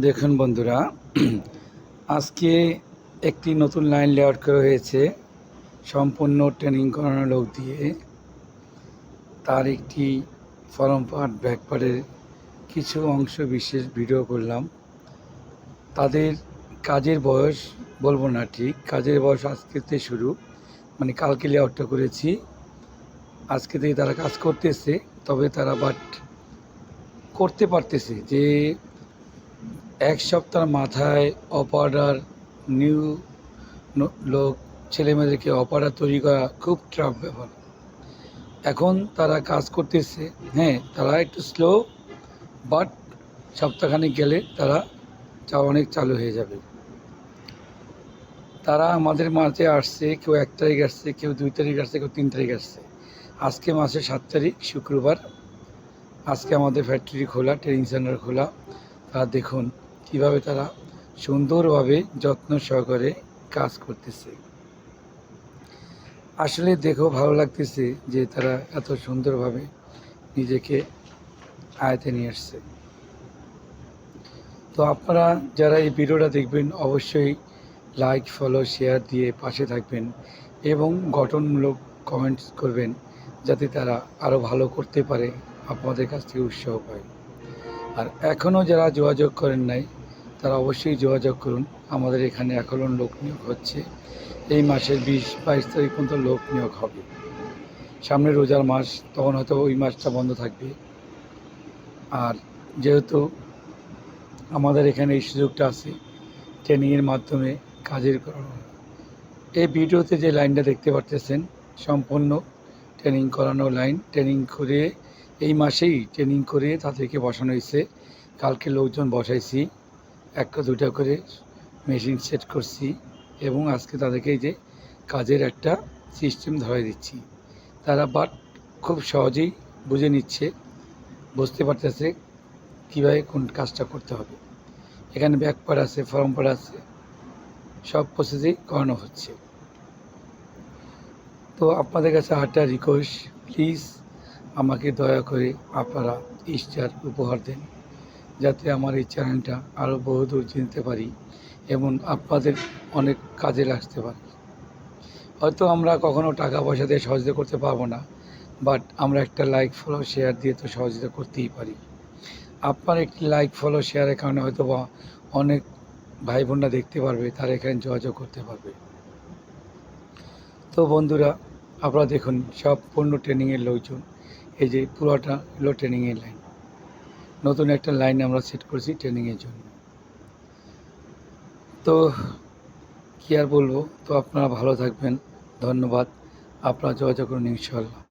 দেখুন বন্ধুরা, আজকে একটি নতুন লাইন লেআউট করা হয়েছে। সম্পূর্ণ ট্রেনিং করানো লোক দিয়ে। তার একটি ফরম পার্ট ব্যাক পার্টের কিছু অংশ বিশেষ ভিডিও করলাম। তাদের কাজের বয়স বলব না ঠিক, কাজের বয়স আজকে থেকে শুরু। মানে কালকে লেআউটটা করেছি। আজকে থেকে তারা কাজ করতেছে, তবে তারা বাট করতে পারতেছে যে এক সপ্তাহ মাথায় অপার্ডার নিউ লোক ছেলেমেয়েদেরকে অপার্ডার তৈরি করা খুব টাফ ব্যাপার। এখন তারা কাজ করতেছে। হ্যাঁ তারা একটু স্লো বাট সপ্তাহখানেক গেলে তারা চা অনেক চালু হয়ে যাবে। তারা আমাদের মাঝে আসছে, কেউ এক তারিখ আসছে, কেউ দুই তারিখ আসছে, কেউ তিন তারিখ আসছে। আজকে মাসের সাত তারিখ, শুক্রবার। আজকে আমাদের ফ্যাক্টরি খোলা ট্রেনিং সেন্টার খোলা। তারা দেখুন কীভাবে তারা সুন্দরভাবে যত্ন সহকারে কাজ করতেছে। আসলে দেখেও ভালো লাগতেছে যে তারা এত সুন্দরভাবে নিজেকে আয়তে নিয়ে আসছে। তো আপনারা যারা এই ভিডিওটা দেখবেন, অবশ্যই লাইক, ফলো, শেয়ার দিয়ে পাশে থাকবেন এবং গঠনমূলক কমেন্টস করবেন যাতে তারা আরও ভালো করতে পারে, আপনাদের কাছ থেকে উৎসাহ পায়। আর এখনও যারা যোগাযোগ করেন নাই তারা অবশ্যই যোগাযোগ করুন। আমাদের এখানে এখনও লোক নিয়োগ হচ্ছে। এই মাসের বিশ, বাইশ তারিখ পর্যন্ত লোক নিয়োগ হবে। সামনে রোজার মাস, তখন হয়তো ওই মাসটা বন্ধ থাকবে। আর যেহেতু আমাদের এখানে এই সুযোগটা আছে, ট্রেনিংয়ের মাধ্যমে কাজের করানো এই ভিডিওতে যে লাইনটা দেখতে পারতেছেন, সম্পূর্ণ ট্রেনিং করানো লাইন। ট্রেনিং করে এই মাসেই ট্রেনিং করে তাদেরকে বসানো হয়েছে। কালকে লোকজন বসাইছি। একটা দুটা করে মেশিন সেট করছি এবং আজকে তাদেরকে যে কাজের একটা সিস্টেম ধরে দিচ্ছি। তারা বাট খুব সহজেই বুঝে নিচ্ছে, বুঝতে পারতেছে কীভাবে কোন কাজটা করতে হবে। এখানে ব্যাক পার্ট আছে ফর্ম পার্ট আছে, সব প্রসেসেই করানো হচ্ছে। তো আপনাদের কাছে আটটা রিকোয়েস্ট প্লিজ আমাকে দয়া করে আপনারা স্টার উপহার দেন। যাতে আমার এই চ্যানেলটা আরও বহুদূর চিনতে পারি এবং আপনাদের অনেক কাজে লাগতে পারি। হয়তো আমরা কখনো টাকা পয়সা দিয়ে সহযোগিতা করতে পারব না বাট আমরা একটা লাইক ফলো শেয়ার দিয়ে তো সহযোগিতা করতেই পারি। আপনার একটি লাইক ফলো শেয়ারের কারণে হয়তো বা অনেক ভাই বোনরা দেখতে পারবে, তারা এখানে যোগাযোগ করতে পারবে। তো বন্ধুরা, আপনারা দেখুন, সব পূর্ণ ট্রেনিংয়ের লোকজন, এই যে পুরোটা হলো ট্রেনিংয়ের লাইন নতুন একটা লাইন আমরা সেট করেছি ট্রেনিংয়ের জন্য। তো কী আর বলব? তো আপনারা ভালো থাকবেন। ধন্যবাদ। আপনারা যোগাযোগ করুন ইনশাল্লাহ